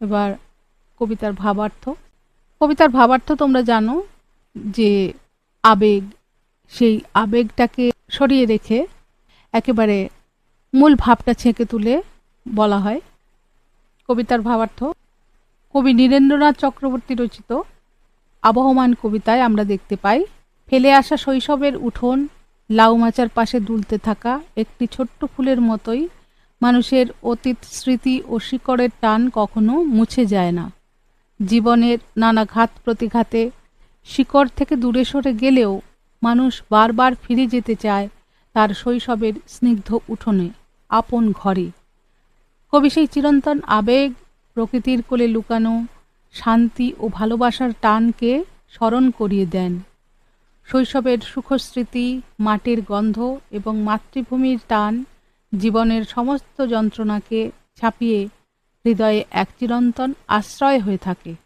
এবার কবিতার ভাবার্থ। কবিতার ভাবার্থ তোমরা জানো যে আবেগ, সেই আবেগটাকে সরিয়ে রেখে একেবারে মূল ভাবটা ছেঁকে তুলে বলা হয় কবিতার ভাবার্থ। কবি নীরেন্দ্রনাথ চক্রবর্তী রচিত আবহমান কবিতায় আমরা দেখতে পাই, ফেলে আসা শৈশবের উঠোন, লাউ মাচার পাশে দুলতে থাকা একটি ছোট্ট ফুলের মতোই মানুষের অতীত স্মৃতি ও শিকড়ের টান কখনো মুছে যায় না। জীবনের নানা ঘাত প্রতিঘাতে শিকড় থেকে দূরে সরে গেলেও মানুষ বারবার ফিরে যেতে চায় তার শৈশবের স্নিগ্ধ উঠোনে, আপন ঘরে। কবি সেই চিরন্তন আবেগ, প্রকৃতির কোলে লুকানো, শান্তি ও ভালোবাসার টানকে স্মরণ করিয়ে দেন। শৈশবের সুখস্মৃতি, মাটির গন্ধ এবং মাতৃভূমির টান জীবনের সমস্ত যন্ত্রণাকে ছাপিয়ে হৃদয়ে এক চিরন্তন আশ্রয় হয়ে থাকে।